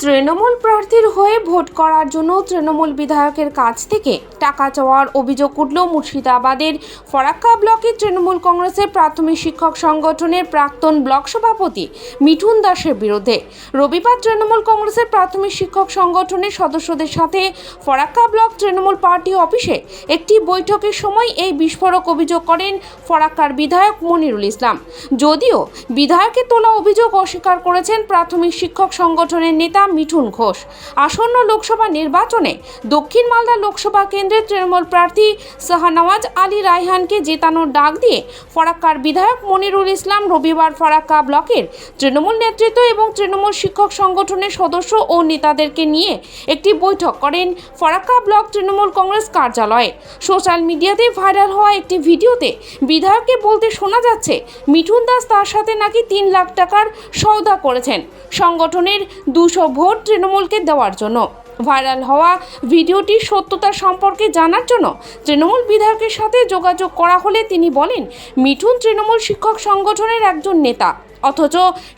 তৃণমূল প্রার্থীর হয়ে ভোট করার জন্য তৃণমূল বিধায়কের কাছ থেকে টাকা চাওয়ার অভিযোগ উঠল মুর্শিদাবাদের ফরাক্কা ব্লকে তৃণমূল কংগ্রেসের প্রাথমিক শিক্ষক সংগঠনের প্রাক্তন ব্লক সভাপতি মিঠুন দাসের বিরুদ্ধে। রবিবার তৃণমূল কংগ্রেসের প্রাথমিক শিক্ষক সংগঠনের সদস্যদের সাথে ফরাক্কা ব্লক তৃণমূল পার্টি অফিসে একটি বৈঠকের সময় এই বিস্ফোরক অভিযোগ করেন ফরাক্কার বিধায়ক মনিরুল ইসলাম। যদিও বিধায়কের তোলা অভিযোগ অস্বীকার করেছেন প্রাথমিক শিক্ষক সংগঠনের নেতা মিঠুন ঘোষ। আসন্ন লোকসভা নির্বাচনে দক্ষিণ মালদা লোকসভা কেন্দ্রের তৃণমূল প্রার্থী শাহনওয়াজ আলী রায়হানকে জেতানোর ডাক দিয়ে ফরাক্কার বিধায়ক মনিরুল ইসলাম রবিবার ফরাক্কা ব্লকের তৃণমূল নেতৃত্ব এবং তৃণমূল শিক্ষক সংগঠনের সদস্য ও নেতাদেরকে নিয়ে একটি বৈঠক করেন ফরাক্কা ব্লক তৃণমূল কংগ্রেস কার্যালয়ে। সোশ্যাল মিডিয়াতে ভাইরাল হওয়া একটি ভিডিওতে বিধায়ককে বলতে শোনা যাচ্ছে, মিঠুন দাস তার সাথে নাকি তিন লাখ টাকার সওদা করেছেন। সংগঠনের দুশো ভোট তৃণমূলকে দেওয়ার জন্য। ভাইরাল হওয়া ভিডিওটির সত্যতা সম্পর্কে জানার জন্য তৃণমূল বিধায়কের সাথে যোগাযোগ করা হলে তিনি বলেন, মিঠুন তৃণমূল শিক্ষক সংগঠনের একজন নেতা। অথচ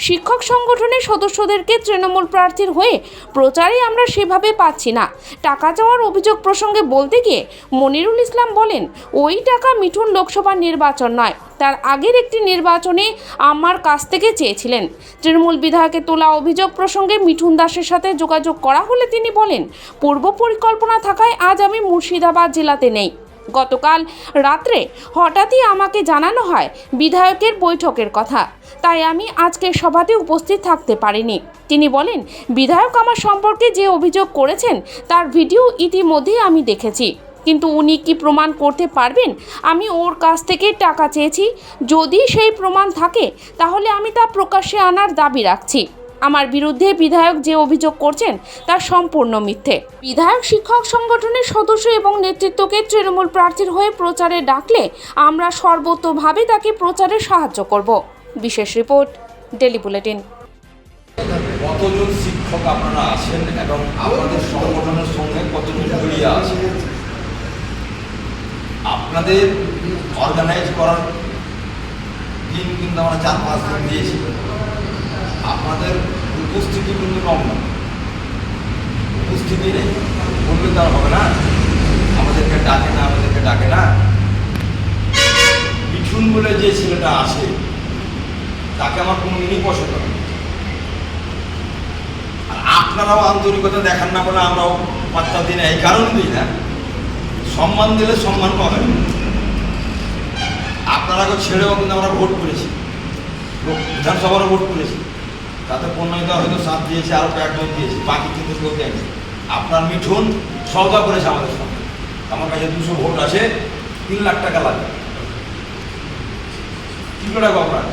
শিক্ষক সংগঠনের সদস্যদেরকে তৃণমূল প্রার্থীর হয়ে প্রচারে আমরা সেভাবে পাচ্ছি না। টাকা চাওয়ার অভিযোগ প্রসঙ্গে বলতে গিয়ে মনিরুল ইসলাম বলেন, ওই টাকা মিঠুন লোকসভা নির্বাচন নয়। তার আগের একটি নির্বাচনে আমার কাছ থেকে চেয়েছিলেন। তৃণমূল বিধায়কের তোলা অভিযোগ প্রসঙ্গে মিঠুন দাসের সাথে যোগাযোগ করা হলে তিনি বলেন, পূর্ব পরিকল্পনা থাকায় আজ আমি মুর্শিদাবাদ জেলাতে নেই। গতকাল রাত্রে হঠাৎই আমাকে জানানো হয় বিধায়কের বৈঠকের কথা। তাই আমি আজকে সভাতে উপস্থিত থাকতে পারিনি। তিনি বলেন, বিধায়ক আমার সম্পর্কে যে অভিযোগ করেছেন, তার ভিডিও ইতিমধ্যেই আমি দেখেছি। কিন্তু উনি কি প্রমাণ করতে পারবেন? আমি ওর কাছ থেকে টাকা চেয়েছি। যদি সেই প্রমাণ থাকে, তাহলে আমি তা প্রকাশ্যে আনার দাবি রাখছি। আমার বিরুদ্ধে বিধায়ক যে অভিযোগ করছেন তা সম্পূর্ণ মিথ্যে। বিধায়ক শিক্ষক সংগঠনের সদস্য এবং নেতৃত্বকে তৃণমূল প্রার্থীর হয়ে প্রচারে ডাকলে, আমরা সর্বতোভাবে তাকে প্রচারে সাহায্য করব। বিশেষ রিপোর্ট, ডেলি বুলেটিন। কতজন শিক্ষক আপনারা আছেন এবং আপনাদের সংগঠনের সঙ্গে কতজন জড়িয়ে আছেন আপনাদের অর্গানাইজ করার দিন কিন্তু আমরা চার পাঁচ দিন দিয়েছি। আপনাদের উপস্থিতি কিন্তু কম না। উপস্থিতি নেই। বললে তো হবে না। আমাদেরকে ডাকে না, আমাদেরকে ডাকে না। মিঠুন বলে যে ছেলেটা আছে তাকে আমার কোনো দিনই পছন্দ আর আপনারাও আন্তরিকতা দেখান না বলে আমরাও পাত্তা দিই না। এই কারণ দিই না। সম্মান দিলে সম্মান পাবেন আপনারা ছেড়েও কিন্তু আমরা ভোট করেছি। বিধানসভারও ভোট করেছি। তাতে পণ্যতা হয়তো সাথ দিয়েছে, আরও কয়েকজন দিয়েছে, বাকি কিন্তু কেউ দেয়নি। আপনার মিঠুন সৌদা করেছে আমাদের সঙ্গে। আমার কাছে দুশো ভোট আছে, তিন লাখ টাকা লাগে। কি করে আপনার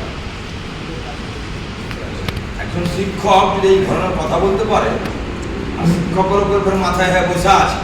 একজন শিক্ষক যদি এই ধরনের কথা বলতে পারে, আর শিক্ষকের উপর মাথায় হয়ে বসে আছে